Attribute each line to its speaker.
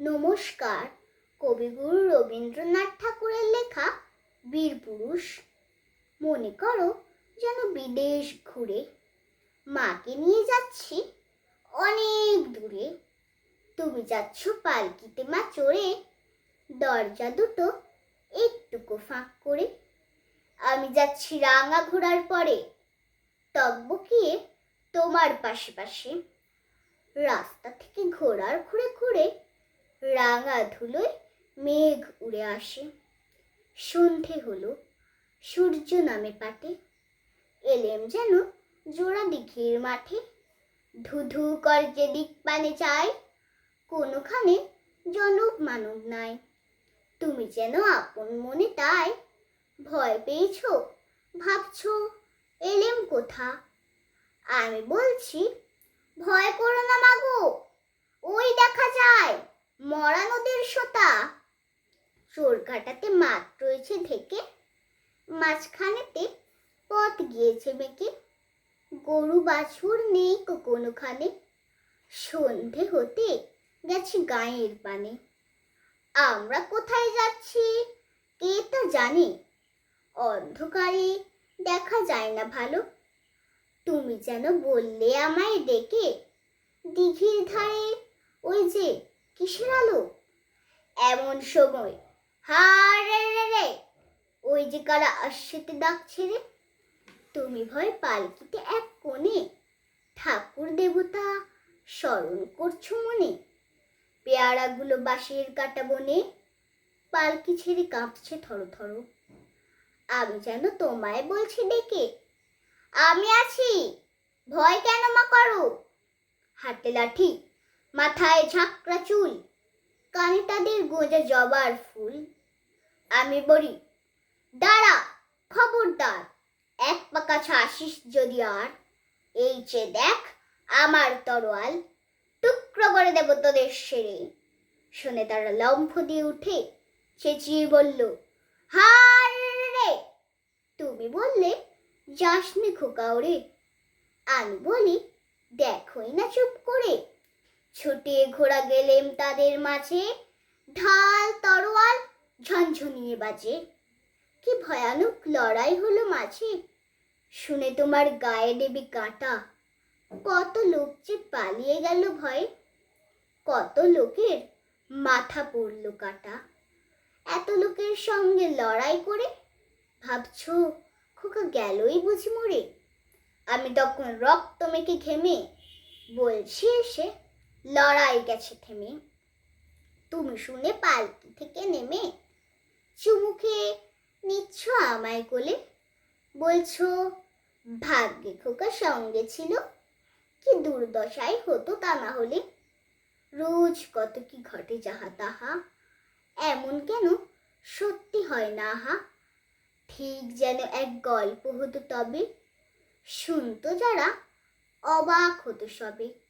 Speaker 1: নমস্কার। কবিগুরু রবীন্দ্রনাথ ঠাকুরের লেখা বীর পুরুষ। মনে করো যেন বিদেশ ঘুরে। মাকে নিয়ে যাচ্ছি অনেক দূরে। তুমি যাচ্ছ পালকিতে মা চড়ে। দরজা দুটো একটুকু ফাঁক করে। আমি যাচ্ছি রাঙা ঘোড়ার পরে। তকবকিয়ে তোমার পাশে পাশে। রাস্তা থেকে ঘোড়ার ঘুরে ঘুরে রাঙা ধুলোয় মেঘ উড়ে আসে। সন্ধে হলো, সূর্য নামে পাটে। এলেম যেন জোড়া দিঘির মাঠে। ধুধু কর যে দিক পানে চায় কোনোখানে জনক মানব নাই। তুমি যেন আপন মনে তাই, ভয় পেয়েছ, ভাবছ, এলেম কোথা? আমি বলছি, ভয় করো না মাগো, ওই দেখা যায়। মরা নদীর সোতা। চোর কাটাতে মাঠ রয়েছে ঢেকে। মাঝখানেতে পথ গিয়েছে বেঁকে গরু বাছুর নেই কোনোখানে। সন্ধে হতে গেছে গায়ের পানে। আমরা কোথায় যাচ্ছি? কে তা জানে? অন্ধকারে দেখা যায় না ভালো। তুমি যেন বললে আমায় ডেকে। দিঘির ধারে ওই যে কিসের আলো? এমন সময় হারে রে রে ওই যে কারা আসছে ডাকছে রে। তুমি ভয় পালকিতে এক কোণে ঠাকুর দেবতা স্মরণ করছ মনে। পেয়ারাগুলো বাঁশের কাটা বনে পালকি ছেড়ে কাঁপছে থরো থরো। আমি যেন তোমায় বলছি ডেকে, আমি আছি, ভয় কেন মা করো? হাতে লাঠি মাথায় ঝাঁকড়া চুল কানে তাদের গোজা জবার ফুল। আমি বলি, দাঁড়া, খবরদার, এক পাকা ছাসিস যদি আর, এই যে দেখ আমার তরোয়াল, টুকরো করে দেব তোদের সেরে। শুনে তারা লম্ফ দিয়ে উঠে চেঁচিয়ে বলল হার রে, তুমি বললে যাসনি খোকা ওরে। আমি বলি, দেখোই না চুপ করে ছুটে ঘোড়া গেলেম তাদের মাঝে। ঢাল, তরোয়াল, ঝনঝনিয়ে বাজে। কি ভয়ানক লড়াই হলো মাঝে। শুনে তোমার গায়ে দেবী কাঁটা। কত লোক যে পালিয়ে গেল ভয়ে। কত লোকের মাথা পড়ল কাটা। এত লোকের সঙ্গে লড়াই করে? ভাবছ, খোকা গেলই বুঝি মরে। আমি তখন রক্ত মেখে ঘেমে বলছি এসে লড়াই গেছে থেমে। তুমি শুনে পালকি থেকে নেমে চুমুকে নিচ্ছ আমায় কোলে। বলছো, ভাগ্যে খোকা সঙ্গে ছিল, কি দুর্দশাই হতো তা না হলে? রোজ কত কি ঘটে যাহা তাহা, এমন কেন সত্যি হয় না হা ঠিক যেন এক গল্প হতো তবে, শুনতো যারা অবাক হতো সবে।